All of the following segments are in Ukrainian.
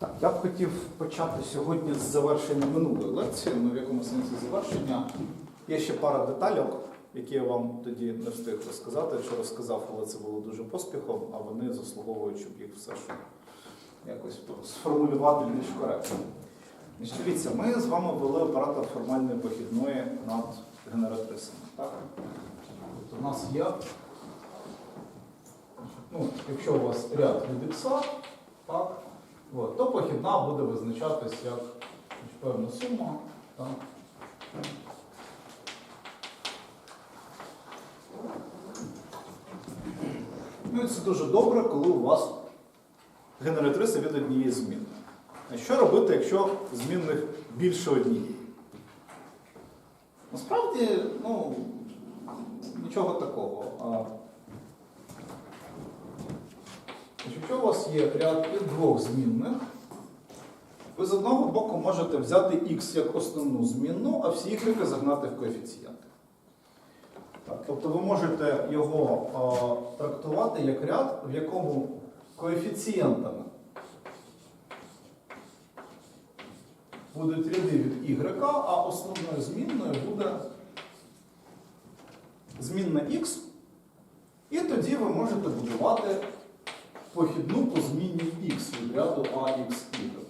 Так, я б хотів почати сьогодні з завершення минулої лекції, ну в якому сенсі завершення. Є ще пара детальок, які я вам тоді не встиг розказати, що розказав, але це було дуже поспіхом, а вони заслуговують, щоб їх все ж якось сформулювати більш коректно. Дивіться, ми з вами ввели оператор формальної похідної над генератрисами. Так? Тобто у нас є, ну, якщо у вас ряд від ікса, так, от, то похідна буде визначатись як певна сума. Так? Ну і це дуже добре, коли у вас генератриси від однієї зміни. А що робити, якщо змінних більше однієї? Насправді, ну, нічого такого. А, значить, Якщо у вас є ряд із двох змінних, ви з одного боку можете взяти x як основну змінну, а всі y загнати в коефіцієнти. Так, тобто ви можете його а, трактувати як ряд, в якому коефіцієнтами будуть ряди від y, а основною змінною буде змінна x. І тоді ви можете будувати похідну по змінні x від ряду ax, y.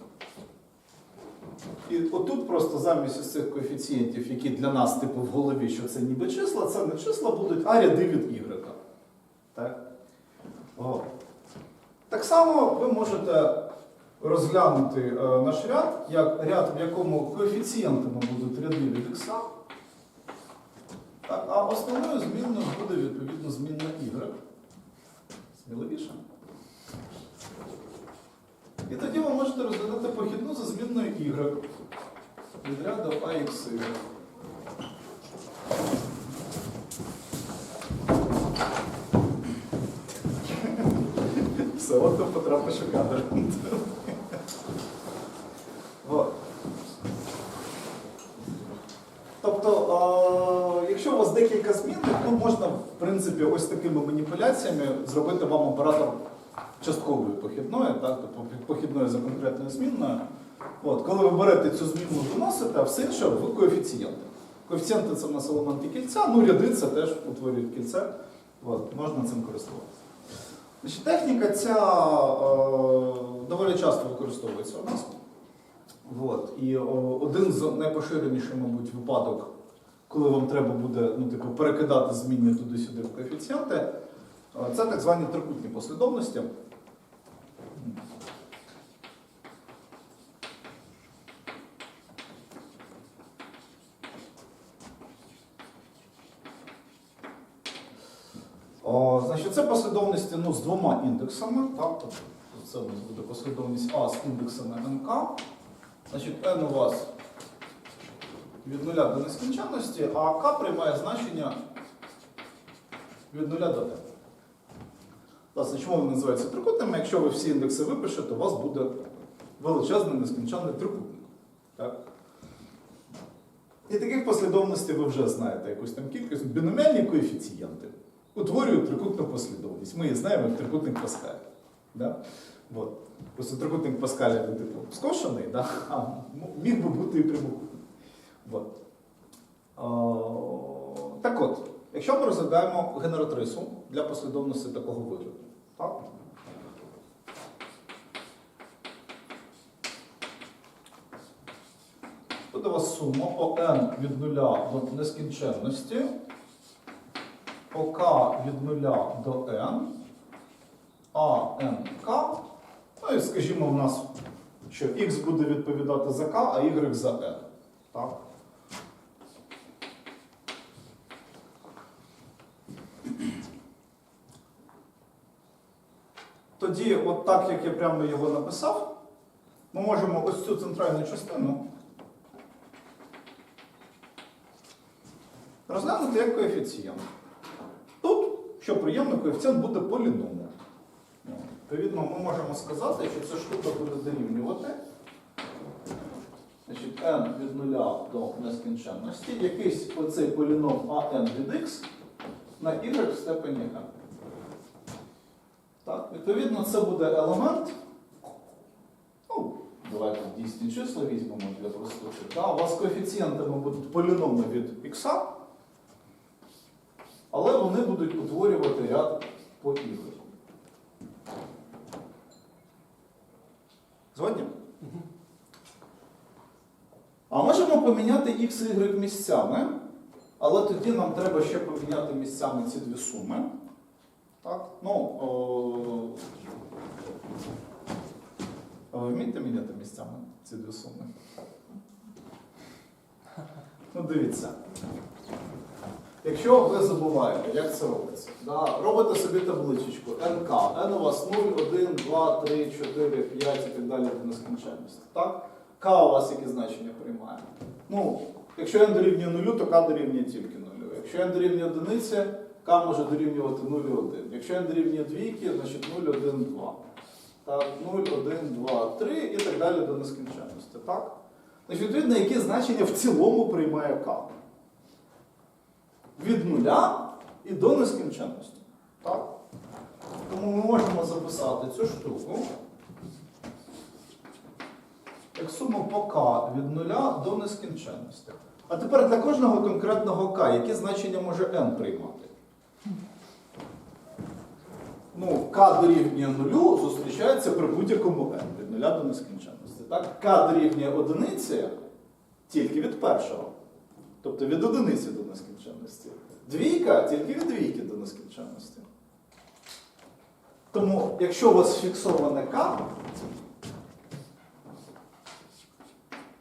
І отут просто замість цих коефіцієнтів, які для нас типу в голові, що це ніби числа, це не числа будуть, а ряди від y. Так? Так само ви можете розглянути е, наш ряд як ряд, в якому коефіцієнтами будуть ряди від x, так, а основною змінною буде відповідно змінна y. Сміливіше. І тоді ви можете розглядати похідну за змінною y від ряду AX. Все, от там потрапиш у кадр. Тобто, якщо у вас декілька змінних, то можна, в принципі, ось такими маніпуляціями зробити вам оператор часткової похідної, так, тобто похідної за конкретною змінною. От, коли ви берете цю змінну виносите, а все інше в коефіцієнти. Коефіцієнти це в нас елементи кільця, ну ряди це теж утворюють кільце. От, можна цим користуватися. Значить, техніка ця е, доволі часто використовується у нас. От. І о, один з найпоширеніших, мабуть, випадок, коли вам треба буде ну, типу, перекидати змінні туди-сюди в коефіцієнти, е, це так звані трикутні послідовності. О, значить, це послідовності ну, з двома індексами. Так? Тобто це у нас буде послідовність А з індексами НК. Значить, n у вас від 0 до нескінченності, а k приймає значення від 0 до n. Власне, чому вони називаються трикутними? Якщо ви всі індекси випишете, у вас буде величезний нескінченний трикутник. Так? І таких послідовностей ви вже знаєте якусь там кількість. Біноміальні коефіцієнти утворюють трикутну послідовність. Ми її знаємо як трикутник Паскаля. Да? От. Просто трикутник Паскаля він типу скошений, да? а міг би бути і прямокутний. Так от, якщо ми розглядаємо генератрису для послідовності такого вигляду, так? Тут у вас сума по n від 0 до нескінченності, по k від 0 до n, а n k. Ну і скажімо, в нас, що x буде відповідати за k, а y за n. Так? Тоді, от так як я прямо його написав, ми можемо ось цю центральну частину розглянути як коефіцієнт. Тут, що приємно, коефіцієнт буде поліному. Відповідно, ми можемо сказати, що ця штука буде дорівнювати. Значить, n від 0 до нескінченності, якийсь оцей поліном an від x на y в степені n. Так, відповідно, це буде елемент, ну, Давайте дійсні числа візьмемо для простоти. Да, у вас коефіцієнтами будуть поліноми від х, але вони будуть утворювати ряд по y. Згодні? А можемо поміняти x і y місцями, але тоді нам треба ще поміняти місцями ці дві суми. Так? Ну, о... А ви вмієте міняти місцями ці дві суми? Ну, дивіться. Якщо ви забуваєте, як це робиться, да, робите собі табличечку НК, N у вас 0, 1, 2, 3, 4, 5 і так далі до нескінченності. Так? К у вас яке значення приймає? Ну, якщо n дорівнює 0, то К дорівнює тільки 0. Якщо n дорівнює 1, К може дорівнювати 0 і 1. Якщо n дорівнює 2, значить 0, 1, 2. Так, 0, 1, 2, 3 і так далі до нескінченності. Так? Значить, відповідно, які значення в цілому приймає К? Від нуля і до нескінченності. Так? Тому ми можемо записати цю штуку як суму по К від нуля до нескінченності. А тепер для кожного конкретного К, які значення може n приймати? Ну, К дорівнює нулю зустрічається при будь-якому n від нуля до нескінченності. Так? К дорівнює одиниці тільки від першого. Тобто від одиниці до нескінченності. Двійка тільки від двійки до нескінченності. Тому, якщо у вас фіксоване К,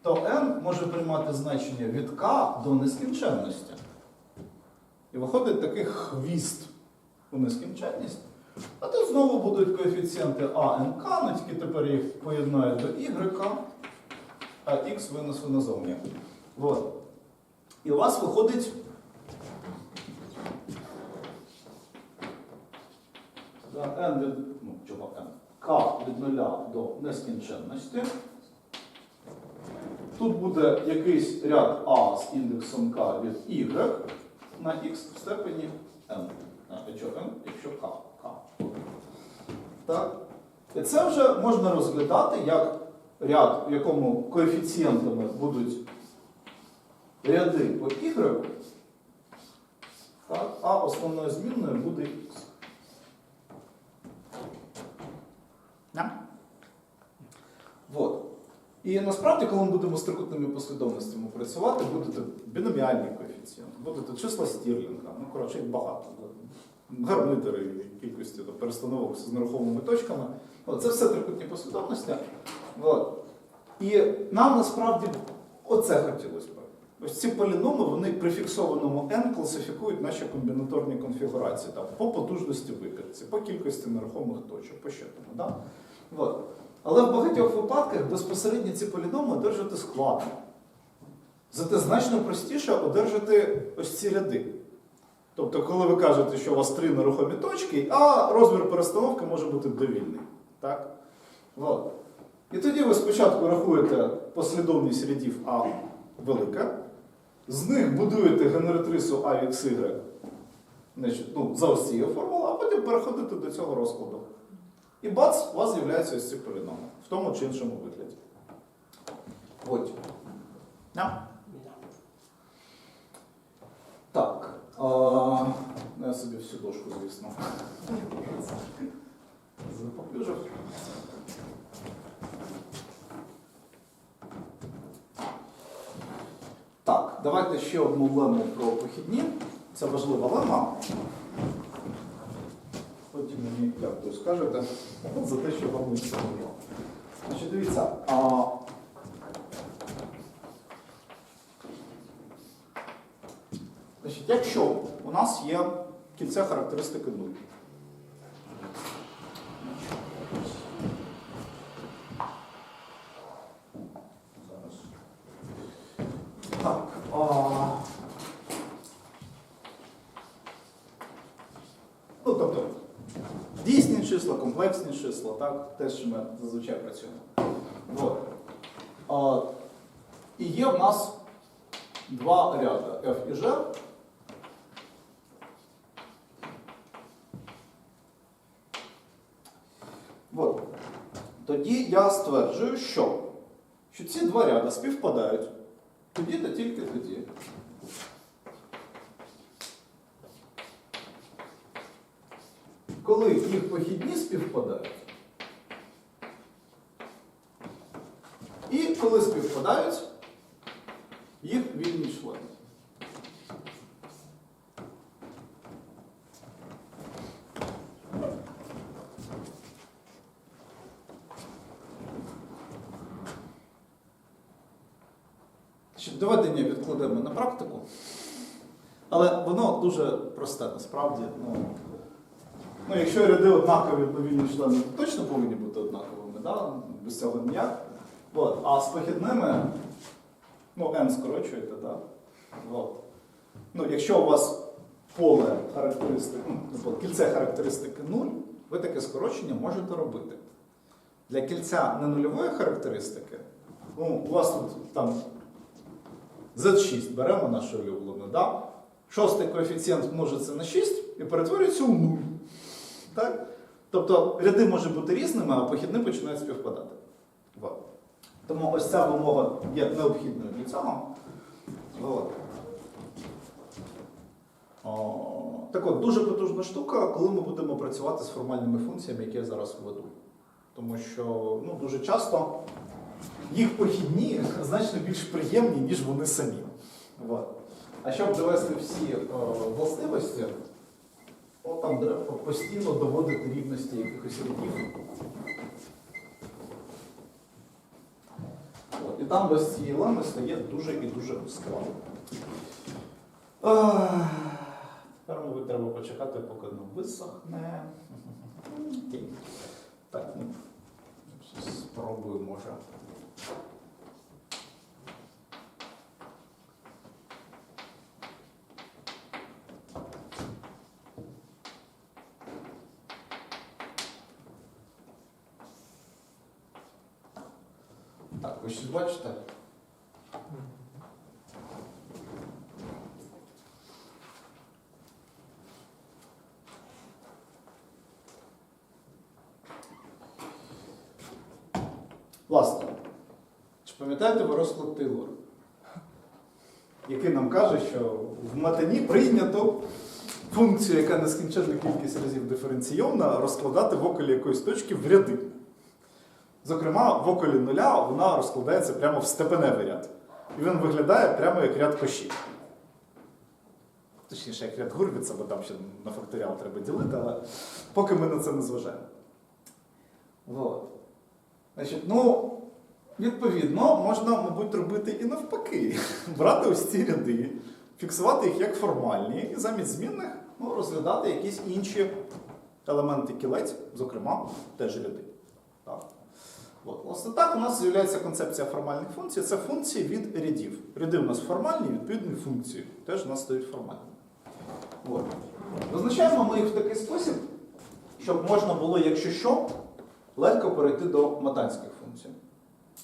то n може приймати значення від k до нескінченності. І виходить такий хвіст у нескінченність. А тут знову будуть коефіцієнти a, n, k, ну тільки тепер їх поєднаю до y, а x винесу назовні. От. І у вас виходить. N від, ну, чого n? k від 0 до нескінченності. Тут буде якийсь ряд А з індексом К від Y на X в степені n. Якщо n, якщо K. Так? І це вже можна розглядати як ряд, в якому коефіцієнтами будуть ряди по Y, так? а основною змінною буде X. Да? Вот. І насправді, коли ми будемо з трикутними послідовностями працювати, будете біноміальний коефіцієнт, будете числа Стірлінга, ну, коротше, їх багато. Гармитери кількості до перестановок з нерухомими точками. От, це все трикутні послідовності. От. І нам насправді оце хотілося б. Ось ці поліноми, вони при фіксованому n класифікують наші комбінаторні конфігурації там, по потужності викидці, по кількості нерухомих точок, по ще тому. Да? От. Але в багатьох випадках безпосередньо ці поліноми одержати складно. Зате значно простіше одержати ось ці ряди. Тобто, коли ви кажете, що у вас три нерухомі точки, а розмір перестановки може бути довільний. Так? От. І тоді ви спочатку рахуєте послідовність рядів А велика, з них будуєте генератрису А від Y значить, ну, за ось цією формулою, а потім переходите до цього розкладу. І бац, у вас з'являються ось ці поліноми в тому чи іншому вигляді. Потім. Да? Так. Ну, я собі всю дошку, звісно. Запоплюжив. Так, давайте ще одну лему про похідні. Це важлива лема. Потім мені дякую скажете за те, що вам не. Значить, дивіться. Значить, якщо у нас є кільце характеристики 0. Так. А... Ну, тобто, дійсні числа, комплексні числа, так, те, що ми зазвичай працюємо. От. А, і є в нас два ряда F і G. От. Тоді я стверджую, що що ці два ряди співпадають тоді та тільки тоді. Коли їх похідні співпадають, і коли співпадають їх вільні члени. Щоб доведення відкладемо на практику, але воно дуже просте насправді. Ну, ну, якщо ряди однакові повільні члени, то точно повинні бути однаковими, да? без цього ніяк. От. А з похідними, ну, n скорочуєте, да? От. Ну, якщо у вас поле характеристик, ну, кільце характеристики 0, ви таке скорочення можете робити. Для кільця ненульової характеристики, ну, у вас тут там Z6 беремо наше улюблене, да? шостий коефіцієнт множиться на 6 і перетворюється у 0. Так? Тобто ряди можуть бути різними, а похідні починають співпадати. От. Тому ось ця вимога є необхідною для цього. От. О, так от, дуже потужна штука, коли ми будемо працювати з формальними функціями, які я зараз введу. Тому що ну, дуже часто їх похідні значно більш приємні, ніж вони самі. От. А щоб довести всі о, властивості, от там треба постійно доводити рівності якихось рядів. І там без цієї лами стає дуже і дуже складно. Тепер, мабуть, треба почекати, поки воно висохне. Так, ну, спробую, може. Так, ви щось бачите? Власне, чи пам'ятаєте ви розклад Тейлора? Який нам каже, що в матані прийнято функцію, яка нескінченна кількість разів диференційована, розкладати в околі якоїсь точки в ряди. Зокрема, в околі нуля вона розкладається прямо в степеневий ряд. І він виглядає прямо як ряд кошів. Точніше, як ряд Гурвіца, бо там ще на факторіал треба ділити, але поки ми на це не зважаємо. Вот. Значить, ну, відповідно, можна, мабуть, робити і навпаки. Брати ось ці ряди, фіксувати їх як формальні, і замість змінних ну, розглядати якісь інші елементи кілець, зокрема, теж ряди. Так. От, власне, так у нас з'являється концепція формальних функцій. Це функції від рядів. Ряди у нас формальні, відповідні функції теж у нас стають формальними. От. Визначаємо ми їх в такий спосіб, щоб можна було, якщо що, легко перейти до матанських функцій.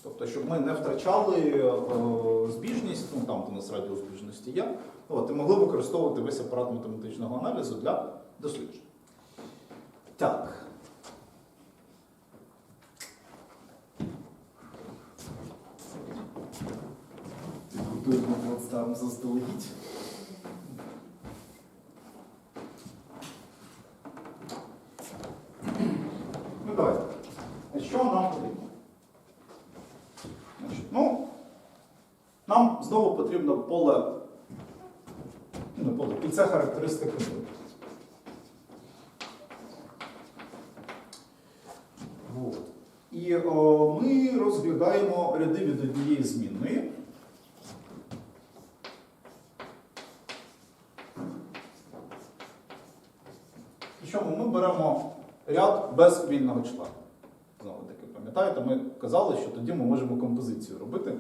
Тобто, щоб ми не втрачали е, збіжність, ну там у нас радіус збіжності є, от, і могли використовувати весь апарат математичного аналізу для досліджень. Так. Плацдарм заздалегідь. Ну давайте. Що нам потрібно? Значить, ну, нам знову потрібно поле, ну, не поле, кільце характеристики. Вот. І о, ми розглядаємо ряди від однієї змінної. Причому ми беремо ряд без вільного члена. Знову таки, пам'ятаєте, ми казали, що тоді ми можемо композицію робити,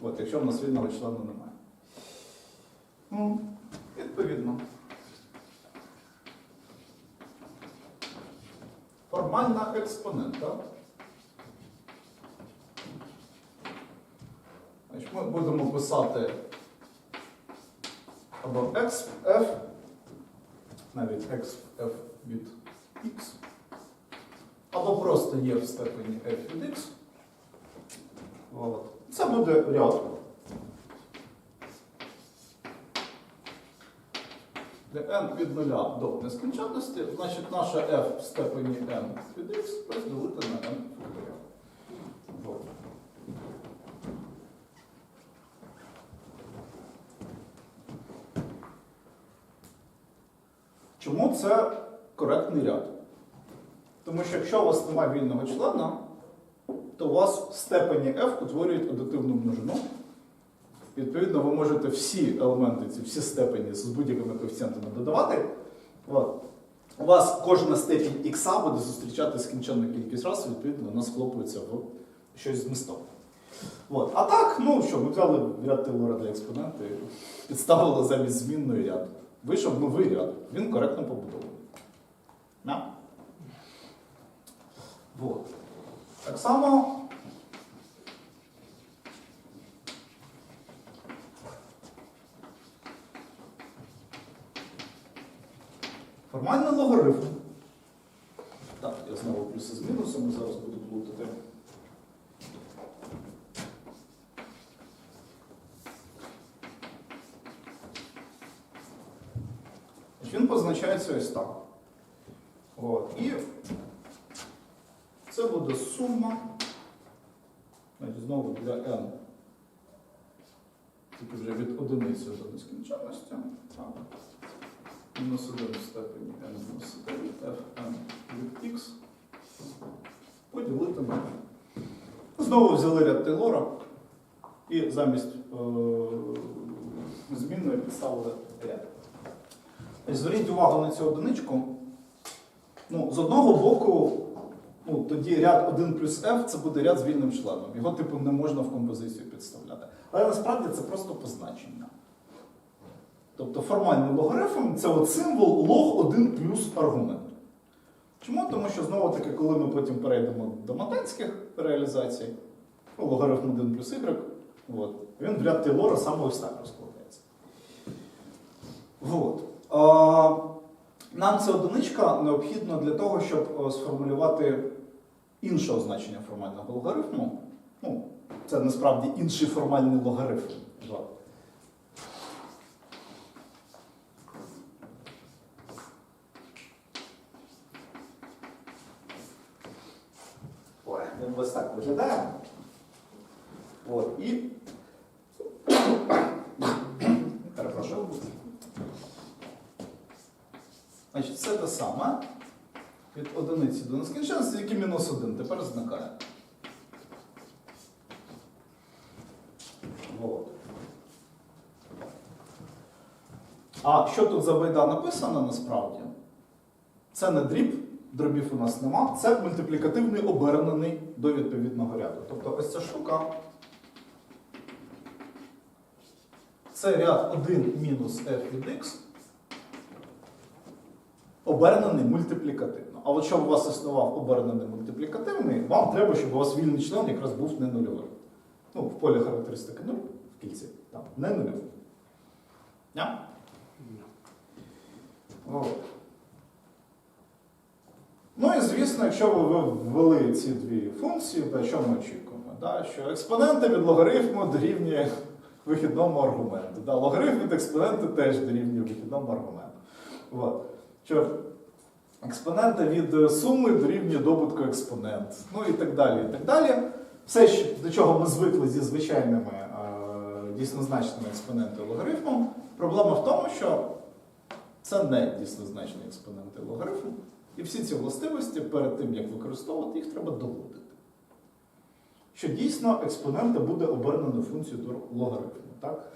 от, якщо в нас вільного члена немає. Ну, відповідно. Формальна експонента. Значить, ми будемо писати або xf, навіть xf від x, або просто є в степені f від x. От. Це буде ряд. Де n від 0 до нескінченності, значить наша f в степені n від x розділити на n факторіал. Чому це коректний ряд? Тому що якщо у вас немає вільного члена, то у вас в степені f утворюють адитивну множину. Відповідно, ви можете всі елементи, ці всі степені з будь-якими коефіцієнтами додавати. От. У вас кожна степінь х буде зустрічати скінченну кількість разів, відповідно, вона схлопується в щось змістовне. От. А так, ну що, ми взяли ряд експонента і підставили замість змінної ряд. Вийшов новий ряд. Він коректно побудований. Да? Вот. Так само. Формальний логарифм. Так, я знову плюси з мінусами зараз буду плутати. Він позначається ось так. От. І це буде сума. Значить, знову для n. Тільки вже від одиниці до нескінченності. Мінус 1 в степені n мінус 1 fn від x. Поділити на. Знову взяли ряд Тейлора і замість е- змінної підставили ряд. Тобто Зверніть увагу на цю одиничку. Ну, з одного боку, ну, тоді ряд 1 плюс f це буде ряд з вільним членом. Його, типу, не можна в композицію підставляти. Але насправді це просто позначення. Тобто формальний логарифм це от символ лог 1 плюс аргумент. Чому? Тому що знову таки, коли ми потім перейдемо до математичних реалізацій, ну, логарифм 1 плюс y, от, він в ряд Тейлора саме ось так розкладається. Вот. А, Нам ця одиничка необхідна для того, щоб е, сформулювати інше означення формального логарифму. Ну, це насправді інший формальний логарифм. Він ось так виглядає. От, і. Перепрошую. Значить, все те саме. Від одиниці до нескінченності, який мінус один, тепер зникає. Вот. А що тут за байда написано насправді? Це не дріб, дробів у нас нема, це мультиплікативний обернений до відповідного ряду. Тобто ось ця штука. Це ряд 1 мінус f від x обернений мультиплікативно. А от щоб у вас існував обернений мультиплікативний, вам треба, щоб у вас вільний член якраз був не нульовий. Ну, в полі характеристики 0, в кільці, там, не нульовий. Yeah? От. Ну і звісно, якщо ви ввели ці дві функції, то що ми очікуємо? Да? Що експоненти від логарифму дорівнює вихідному аргументу. Да? Логарифм від експонента теж дорівнює вихідному аргументу. От. Що експонента від суми дорівнює добутку експонент. Ну і так далі. і так далі. Все, до чого ми звикли зі звичайними е, дійснозначними експонентами логарифму, проблема в тому, що це не дійснозначні експоненти логарифму. І всі ці властивості перед тим, як використовувати їх, треба доводити. Що дійсно експонента буде обернено функцію до логарифму. Так?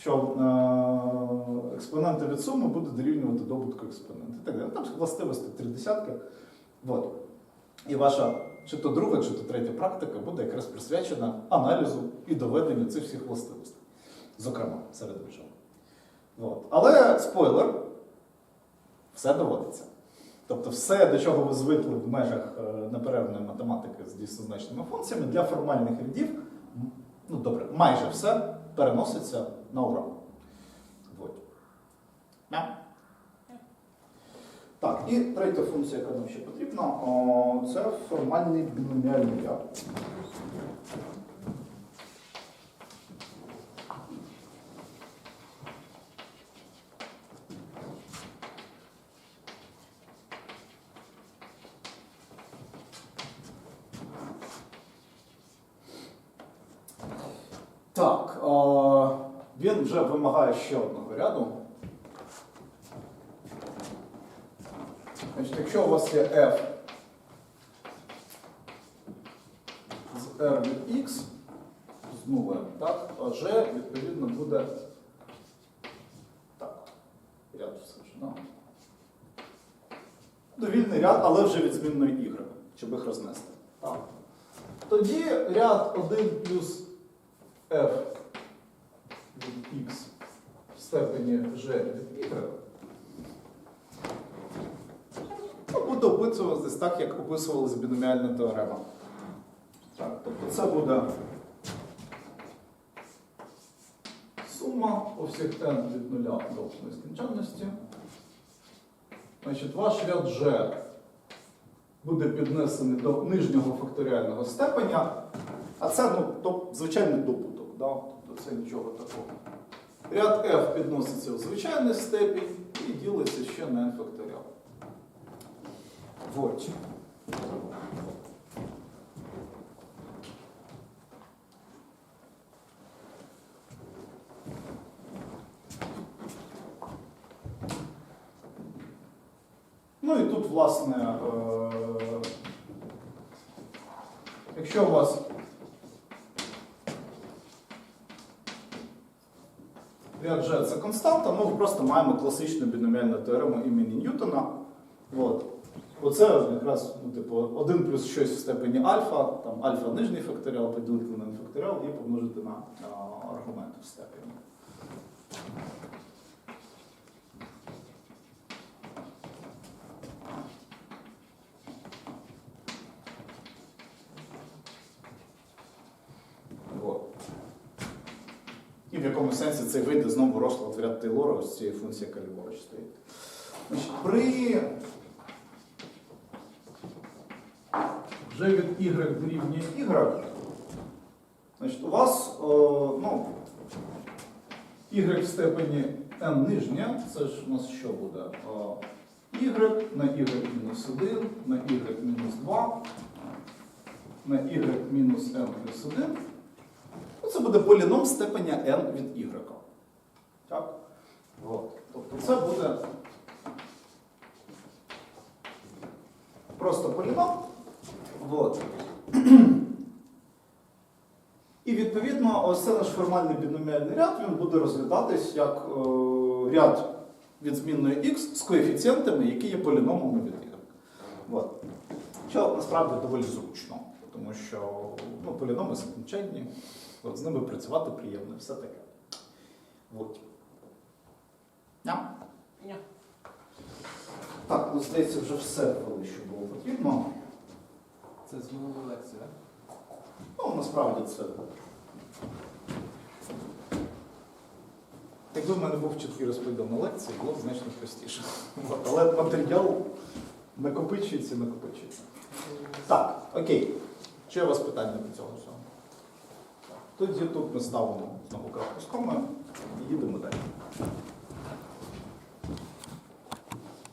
Що е, експонента від суми буде дорівнювати добутку експонента. І так далі. Там властивості три десятки. От. І ваша чи то друга, чи то третя практика буде якраз присвячена аналізу і доведенню цих всіх властивостей. Зокрема, серед іншого. От. Але спойлер, все доводиться. Тобто все, до чого ви звикли в межах е, неперервної математики з дійснозначними функціями, для формальних рядів, ну добре, майже все переноситься на ура. Вот. Yeah. Так, і третя функція, яка нам ще потрібна, це формальний біноміальний ряд. Так. О, він вже вимагає ще одного ряду. Значить, якщо у вас є f з r від x з нулем, так, то g відповідно буде так. Ряд все да. Довільний ряд, але вже від змінної y, щоб їх рознести. Так. Тоді ряд 1 плюс f від x в степені g від y ну, буде описуватись так, як описувалась біноміальна теорема. Так, тобто це буде сума у всіх n від 0 до нескінченності. Значить, ваш ряд g буде піднесений до нижнього факторіального степеня, а це ну, то, звичайний добуток, да? тобто це нічого такого. Ряд f підноситься в звичайний степінь і ділиться ще на n факторіал. Вот. Ну і тут, власне, е, якщо у вас ряд G це константа, ну ми просто маємо класичну біноміальну теорему імені Ньютона. От. Оце якраз ну, типу, 1 плюс щось в степені альфа, там альфа нижній факторіал поділити на факторіал і помножити на аргумент в степені. І в якому сенсі це вийде знову розклад ряд Тейлора ось цієї функції, яка ліворуч стоїть. При вже від y дорівнює y, значить, у вас е, ну, y в степені n нижня, це ж у нас що буде? Е, y на 1, на y мінус 2, на y мінус n плюс 1. Ну, Це буде поліном степеня n від y. Так? От. Тобто це буде просто поліном. От. І відповідно, ось це наш формальний біноміальний ряд, він буде розглядатись як е, ряд від змінної x з коефіцієнтами, які є поліномами від y. От. Що насправді доволі зручно, тому що ну, поліноми скінченні, от, з ними працювати приємно, все таке. От. Ня? Ня. Так, ну здається, вже все ввели, що було потрібно. Це з лекції, так? Ну, насправді це. Якби в мене був чіткий розподіл на лекції, було б значно простіше. Але матеріал накопичується накопичується. Так, окей. Чи у вас питання до цього всього? Тоді тут ми ставимо знову крапку з комою і їдемо далі.